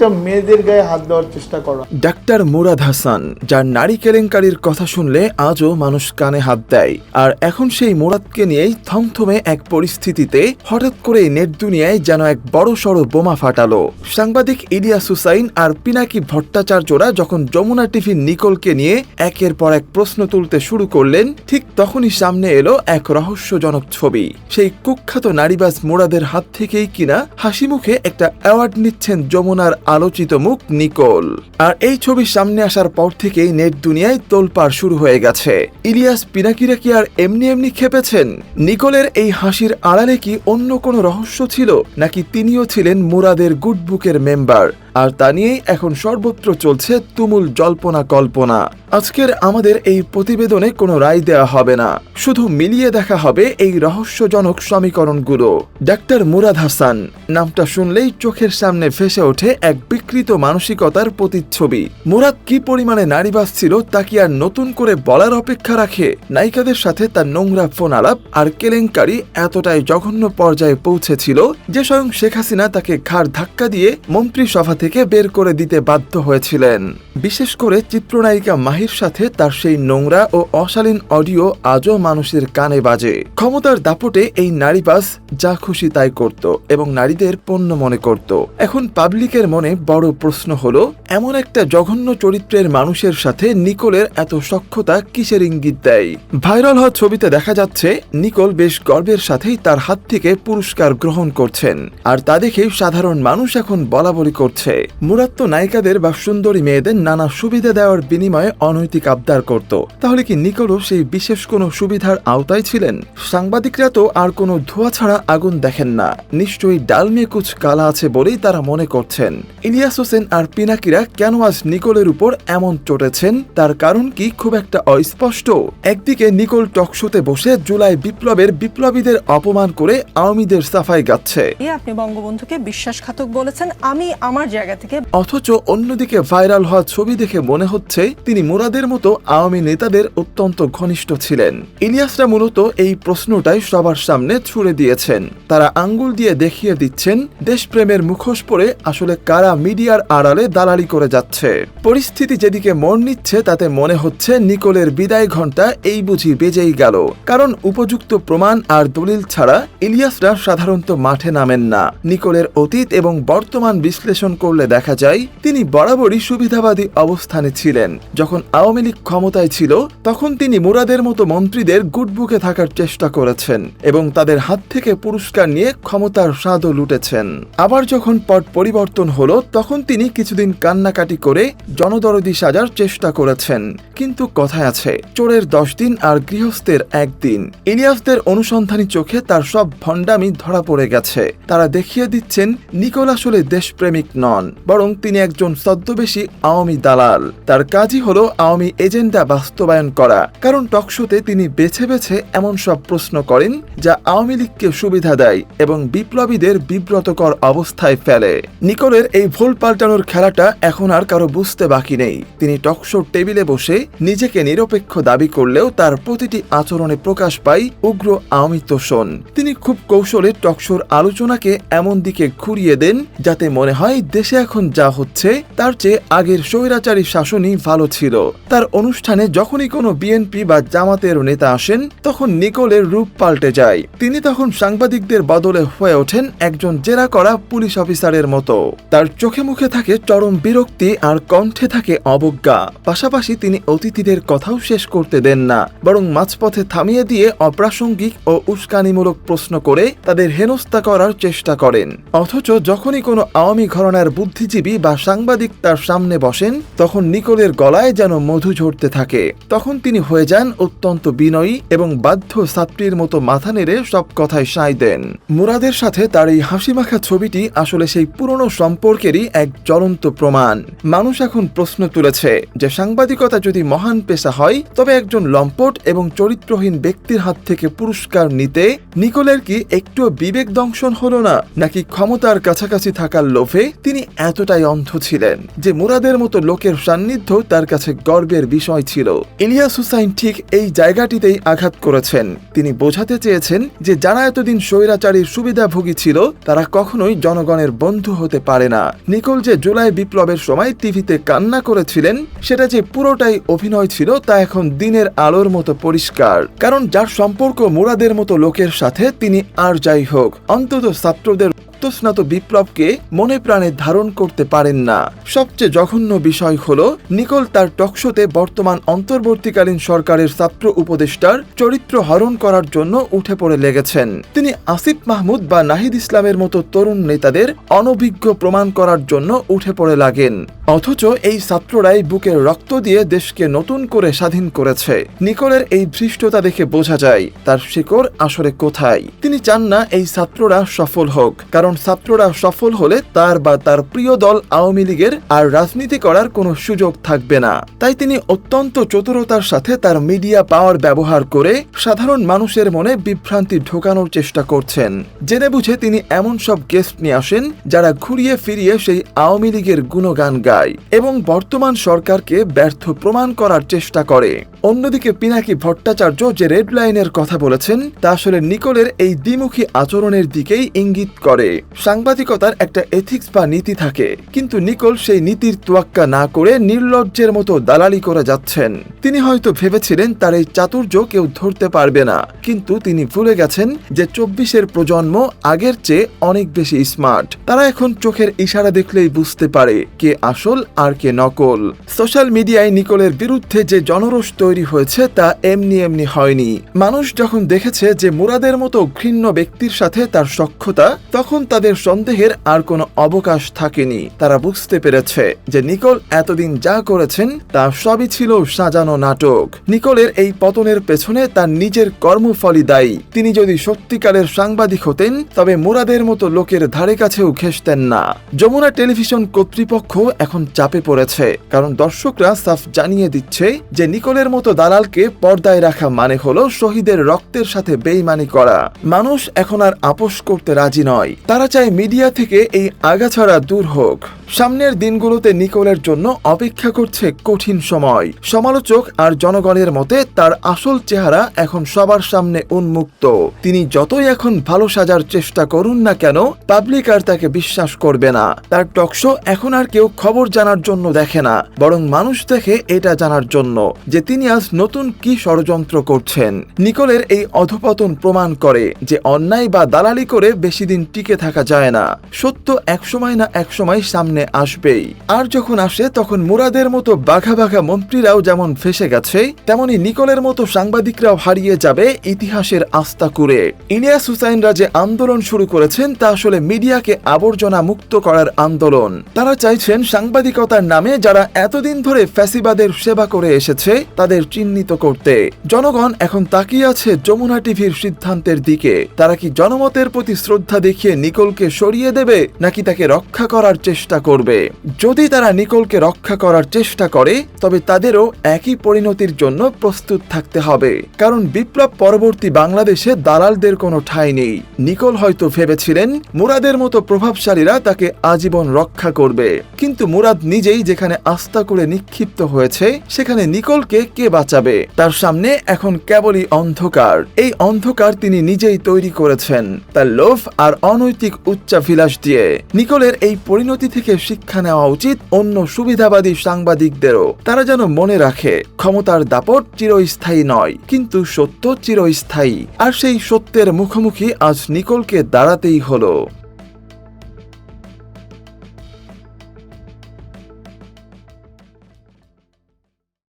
মেয়েদের গায়ে হাত দেওয়ার চেষ্টা করা। ডাক্তার মুরাদ হাসান, যার নারী কেলেঙ্কারির কথা শুনলে আজও মানুষ কানে হাত দেয়, আর এখন সেই মুরাদকে নিয়েই থমথমে এক পরিস্থিতিতে হঠাৎ করে নেট দুনিয়ায় যেন এক বড় সড় বোমা ফাটালো। সাংবাদিক ইলিয়াস হুসাইন আর পিনাকি ভট্টাচার্যরা যখন যমুনা টিভির নিকোলকে নিয়ে একের পর এক প্রশ্ন তুলতে শুরু করলেন, ঠিক তখনই সামনে এলো এক রহস্যজনক ছবি। সেই কুখ্যাত নারীবাজ মুরাদের হাত থেকেই কিনা হাসি মুখে একটা অ্যাওয়ার্ড নিচ্ছেন যমুনার আলোচিত মুখ নিকোল। আর এই ছবি সামনে আসার পর থেকেই নেট দুনিয়ায় তোলপাড় শুরু হয়ে গেছে। ইলিয়াস পিনাকিরা কি আর এমনি এমনি খেপেছেন। নিকোলের এই হাসির আড়ালে কি অন্য কোনো রহস্য ছিল, নাকি তিনিও ছিলেন মুরাদের গুড বুকের মেম্বার? আর তা নিয়েই এখন সর্বত্র চলছে তুমুল জল্পনা কল্পনা। আজকের আমাদের এই প্রতিবেদনে কোনো রায় দেওয়া হবে না। শুধু মিলিয়ে দেখা হবে এই রহস্যজনক সমীকরণগুলো। ডাক্তার মুরাদ হাসান, নামটা শুনলেই চোখের সামনে ভেসে ওঠে এক বিকৃত মানসিকতার প্রতিচ্ছবি। মুরাদ কি পরিমাণে নারীবাস ছিল তা কি আর নতুন করে বলার অপেক্ষা রাখে? নায়িকাদের সাথে তার নোংরা ফোন আলাপ আর কেলেঙ্কারি এতটাই জঘন্য পর্যায়ে পৌঁছেছিল যে স্বয়ং শেখ হাসিনা তাকে ঘাড় ধাক্কা দিয়ে মন্ত্রিসভা থেকে বের করে দিতে বাধ্য হয়েছিলেন। বিশেষ করে চিত্রনায়িকা মাহির সাথে তার সেই নোংরা ও অশালীন অডিও আজও মানুষের কানে বাজে। ক্ষমতার দাপটে এই নারীবাস যা খুশি তাই করত এবং নারীদের পণ্য মনে করত। এখন পাবলিকের মনে বড় প্রশ্ন হলো, এমন একটা জঘন্য চরিত্রের মানুষের সাথে নিকোলের এত সক্ষতা কিসের ইঙ্গিত দেয়? ভাইরাল হওয়া ছবিতে দেখা যাচ্ছে, নিকোল বেশ গর্বের সাথেই তার হাত থেকে পুরস্কার গ্রহণ করছেন। আর তা দেখে সাধারণ মানুষ এখন বলা বলি করছে। মুরাদ তো নায়িকাদের বা সুন্দরী মেয়েদের নানা সুবিধা দেওয়ার বিনিময়ে অনৈতিক আবদার করত। তাহলে কি নিকোলও সেই বিশেষ কোনো সুবিধার আওতায় ছিলেন? সাংবাদিকরা তো আর কোনো ধোয়া ছাড়া আগুন দেখেন না। নিশ্চয়ই ডালমে কুচ কালা আছে বলেই তারা মনে করছেন। ইলিয়াস হোসেন আর পিনাকিরা কেন আজ নিকোলের উপর এমন চটেছেন? তার কারণ কি খুব একটা অস্পষ্ট? একদিকে নিকোল টকশোতে বসে জুলাই বিপ্লবের বিপ্লবীদের অপমান করে আওয়ামীদের সাফাই গাচ্ছে। আপনি বঙ্গবন্ধুকে বিশ্বাসঘাতক বলেছেন, আমি আমার জায়গা থেকে। অথচ অন্যদিকে ভাইরাল হওয়া ছবি দেখে মনে হচ্ছে তিনি মুরাদের মতো আওয়ামী নেতাদের অত্যন্ত ঘনিষ্ঠ ছিলেন। ইলিয়াসরা মূলত এই প্রশ্নটাই সবার সামনে ছুড়ে দিয়েছেন। তারা আঙ্গুল দিয়ে দেখিয়ে দিচ্ছেন, দেশপ্রেমের মুখোশ পরে আসলে কারা মিডিয়ার আড়ালে দালালি করে যাচ্ছে। পরিস্থিতি যেদিকে মন নিচ্ছে, তাতে মনে হচ্ছে নিকোলের বিদায় ঘণ্টা এই বুঝি বেজেই গেল। কারণ উপযুক্ত প্রমাণ আর দলিল ছাড়া ইলিয়াসরা সাধারণত মাঠে নামেন না। নিকোলের অতীত এবং বর্তমান বিশ্লেষণ করলে দেখা যায়, তিনি বরাবরই সুবিধাবাদী অবস্থানে ছিলেন। যখন আওয়ামী লীগ ক্ষমতায় ছিল, তখন তিনি মুরাদের মতো মন্ত্রীদের গুডবুকে থাকার চেষ্টা করেছেন এবং তাদের হাত থেকে পুরস্কার নিয়ে ক্ষমতার স্বাদও লুটেছেন। আবার যখন পট পরিবর্তন হলো, তখন তিনি কিছুদিন কান্নাকাটি করে জনদরদি সাজার চেষ্টা করেছেন। কিন্তু কথায় আছে, চোরের দশ দিন আর গৃহস্থের একদিন ইলিয়াসদের অনুসন্ধানী চোখে তার সব ভণ্ডামি ধরা পড়ে গেছে। তারা দেখিয়ে দিচ্ছেন নিকোল আসলে দেশপ্রেমিক নন, বরং তিনি একজন ছদ্মবেশী আওয়ামী দালাল। তার কাজই হলো আওয়ামী এজেন্ডা বাস্তবায়ন করা। কারণ টকশোতে তিনি বেছে বেছে এমন সব প্রশ্ন করেন যা আওয়ামী লীগকে সুবিধা দেয় এবং বিপ্লবীদের বিব্রতকর অবস্থায় ফেলে। নিকোলের এই ভুল পাল্টানোর খেলাটা এখন আর কারও বুঝতে বাকি নেই। তিনি টকশোর টেবিলে বসে নিজেকে নিরপেক্ষ দাবি করলেও তার প্রতিটি আচরণে প্রকাশ পায় উগ্র আওয়ামী তোষণ তিনি খুব কৌশলে টকশোর আলোচনাকে এমন দিকে ঘুরিয়ে দেন যাতে মনে হয় দেশে এখন যা হচ্ছে, তার চেয়ে আগের স্বৈরাচারী শাসনই ভালো ছিল। তার অনুষ্ঠানে যখনই কোনো বিএনপি বা জামাতের নেতা আসেন, তখন নিকোলের রূপ পাল্টে যায়। তিনি তখন সাংবাদিকদের বদলে হয়ে ওঠেন একজন জেরা করা পুলিশ অফিসারের মতো। তার চোখে মুখে থাকে চরম বিরক্তি আর কণ্ঠে থাকে অবজ্ঞা। পাশাপাশি তিনি অতিথিদের কথাও শেষ করতে দেন না, বরং মাঝপথে থামিয়ে দিয়ে অপ্রাসঙ্গিক ও উস্কানিমূলক প্রশ্ন করে তাদের হেনস্থা করার চেষ্টা করেন। অথচ যখনই কোনো আওয়ামী ঘরানার বুদ্ধিজীবী বা সাংবাদিক তার সামনে বসেন, তখন নিকোলের গলায় যেন মধু ঝরতে থাকে। তখন তিনি হয়ে যান অত্যন্ত বিনয়ী এবং বাধ্য ছাত্রীর মতো মাথা নেড়ে সব কথায় সায় দেন। মুরাদের সাথে তার এই হাসিমাখা ছবিটি আসলে সেই পুরনো সম্পর্কেরই এক জ্বলন্ত প্রমাণ। মানুষ এখন প্রশ্ন তুলেছে যে, সাংবাদিকতা যদি মহান পেশা হয়, তবে একজন লম্পট এবং চরিত্রহীন ব্যক্তির হাত থেকে পুরস্কার নিতে নিকোলের কি একটু বিবেক দংশন হলো না, নাকি ক্ষমতার কাছাকাছি থাকার লোভে তিনি এতটাই অন্ধ ছিলেন যে মুরাদের মতো লোকের সান্নিধ্য তার কাছে গর্বের বিষয় ছিল। ইলিয়াস হুসাইন ঠিক এই জায়গাটিতেই আঘাত করেছেন। তিনি বোঝাতে চেয়েছেন যে যারা এতদিন স্বৈরাচারীর সুবিধাভোগী ছিল, তারা কখনোই জনগণের বন্ধু হতে পারে না। নিকোল যে জুলাই বিপ্লবের সময় টিভিতে কান্না করেছিলেন, সেটা যে পুরোটাই অভিনয় ছিল তা এখন দিনের আলোর মতো পরিষ্কার। কারণ যার সম্পর্ক মুরাদের মতো লোকের সাথে, তিনি আর যাই হোক, অন্তত ছাত্রদের রক্তস্নাত বিপ্লবকে মনে প্রাণে ধারণ করতে পারেন না। সবচেয়ে জঘন্য বিষয় হল, নিকোল তার টকশোতে বর্তমান অন্তর্বর্তীকালীন সরকারের ছাত্র উপদেষ্টার চরিত্র হরণ করার জন্য উঠে পড়ে লেগেছেন। তিনি আসিফ মাহমুদ বা নাহিদ ইসলামের মতো তরুণ নেতাদের অনভিজ্ঞ প্রমাণ করার জন্য উঠে পড়ে লাগেন। অথচ এই ছাত্ররাই বুকের রক্ত দিয়ে দেশকে নতুন করে স্বাধীন করেছে। নিকোলের এই ধৃষ্টতা দেখে বোঝা যায়, তার শিকড় আসলে কোথায়। তিনি চান না এই ছাত্ররা সফল হোক, কারণ ছাত্ররা সফল হলে তার বা তার প্রিয় দল আওয়ামী লীগের আর রাজনীতি করার কোনো সুযোগ থাকবে না। তাই তিনি অত্যন্ত চতুরতার সাথে তার মিডিয়া পাওয়ার ব্যবহার করে সাধারণ মানুষের মনে বিভ্রান্তি ঢোকানোর চেষ্টা করছেন। জেনে বুঝে তিনি এমন সব গেস্ট নিয়ে আসেন যারা ঘুরিয়ে ফিরিয়ে সেই আওয়ামী লীগের গুণগান গায় এবং বর্তমান সরকারকে ব্যর্থ প্রমাণ করার চেষ্টা করে। অন্যদিকে পিনাকি ভট্টাচার্য যে রেড লাইনের কথা বলেছেন, তা আসলে নিকোলের এই দ্বিমুখী আচরণের দিকেই ইঙ্গিত করে। সাংবাদিকতার একটা এথিক্স বা নীতি থাকে, কিন্তু নিকোল সেই নীতির তোয়াক্কা না করে নির্লজ্জের মতো দালালি করে যাচ্ছেন। তিনি হয়তো ভেবেছিলেন তার এই চাতুর্য কেউ ধরতে পারবে না, কিন্তু তিনি ভুলে গেছেন যে চব্বিশের প্রজন্ম আগের চেয়ে অনেক বেশি স্মার্ট তারা এখন চোখের ইশারা দেখলেই বুঝতে পারে কে আসল আর কে নকল। সোশ্যাল মিডিয়ায় নিকোলের বিরুদ্ধে যে জনরোষ তৈরি হয়েছে তা এমনি এমনি হয়নি। মানুষ যখন দেখেছে যে মুরাদের মতো ঘৃণ্য ব্যক্তির সাথে তার সক্ষতা তখন তাদের সন্দেহের আর কোনো অবকাশ থাকেনি। তারা বুঝতে পেরেছে যে নিকোল এতদিন যা করেছেন, তা সবই ছিল সাজানো নাটক। নিকোলের এই পতনের পেছনে তার নিজের কর্মফলই দায়ী। তিনি যদি সত্যিকারের সাংবাদিক হতেন, তবে মুরাদের মতো লোকের ধারে কাছেও ঘেসতেন না। যমুনা টেলিভিশন কর্তৃপক্ষ এখন চাপে পড়েছে, কারণ দর্শকরা সাফ জানিয়ে দিচ্ছে যে নিকোলের মতো দালালকে পর্দায় রাখা মানে হলো শহীদের রক্তের সাথে বেইমানি করা। মানুষ এখন আর আপোষ করতে রাজি নয়। তারা চায় মিডিয়া থেকে এই আগাছড়া দূর হোক। সামনের দিনগুলোতে নিকোলের জন্য অপেক্ষা করছে কঠিন সময়। সমালোচক আর জনগণের মতে তার আসল চেহারা এখন সবার সামনে উন্মুক্ত। তিনি যতই এখন ভালো সাজার চেষ্টা করুন না কেন পাবলিক আর তাকে বিশ্বাস করবে না। তার টকশো এখন আর কেউ খবর জানার জন্য দেখে না, বরং মানুষ দেখে এটা জানার জন্য যে তিনি আজ নতুন কি ষড়যন্ত্র করছেন। নিকোলের এই অধপতন প্রমাণ করে যে অন্যায় বা দালালি করে বেশি দিন টিকে থাকা যায় না। সত্য একসময় না একসময় সামনে আসবেই। আর যখন আসে, তখন মুরাদের মতো বাঘা বাঘা মন্ত্রীরাও যেমন ফেসে গেছে, তেমনি নিকোলের মতো সাংবাদিকরাও হারিয়ে যাবে ইতিহাসের আস্থা করে ইলিয়াস হুসাইনরা যে আন্দোলন শুরু করেছেন, তা আসলে মিডিয়াকে আবর্জনা মুক্ত করার আন্দোলন। তারা চাইছেন সাংবাদিকতার নামে যারা এতদিন ধরে ফ্যাসিবাদের সেবা করে এসেছে, তাদের চিহ্নিত করতে। জনগণ এখন তাকিয়ে আছে যমুনা টিভির সিদ্ধান্তের দিকে। তারা কি জনমতের প্রতি শ্রদ্ধা দেখিয়ে নিকোলকে সরিয়ে দেবে, নাকি তাকে রক্ষা করার চেষ্টা করবে। যদি তারা নিকোলকে রক্ষা করার চেষ্টা করে, তবে তাদেরও একই পরিণতির জন্য প্রস্তুত থাকতে হবে। কারণ বিপ্লব পরবর্তী বাংলাদেশে দালালদের কোনো ঠাঁই নেই। নিকোল হয়তো ভেবেছিলেন, মুরাদের মতো প্রভাবশালীরা তাকে আজীবন রক্ষা করবে। কিন্তু মুরাদ নিজেই যেখানে আস্থা করে নিক্ষিপ্ত হয়েছে, সেখানে নিকোলকে কে বাঁচাবে? তার সামনে এখন কেবলই অন্ধকার। এই অন্ধকার তিনি নিজেই তৈরি করেছেন, তার লোভ আর অনৈতিক উচ্চাভিলাষ দিয়ে। নিকোলের এই পরিণতি থেকে শিক্ষা নেওয়া উচিত অন্য সুবিধাবাদী সাংবাদিকদেরও। তারা যেন মনে রাখে, ক্ষমতার দাপট চিরস্থায়ী নয়, কিন্তু সত্য চিরস্থায়ী। আর সেই সত্যের মুখোমুখি আজ নিকোলকে দাঁড়াতেই হলো।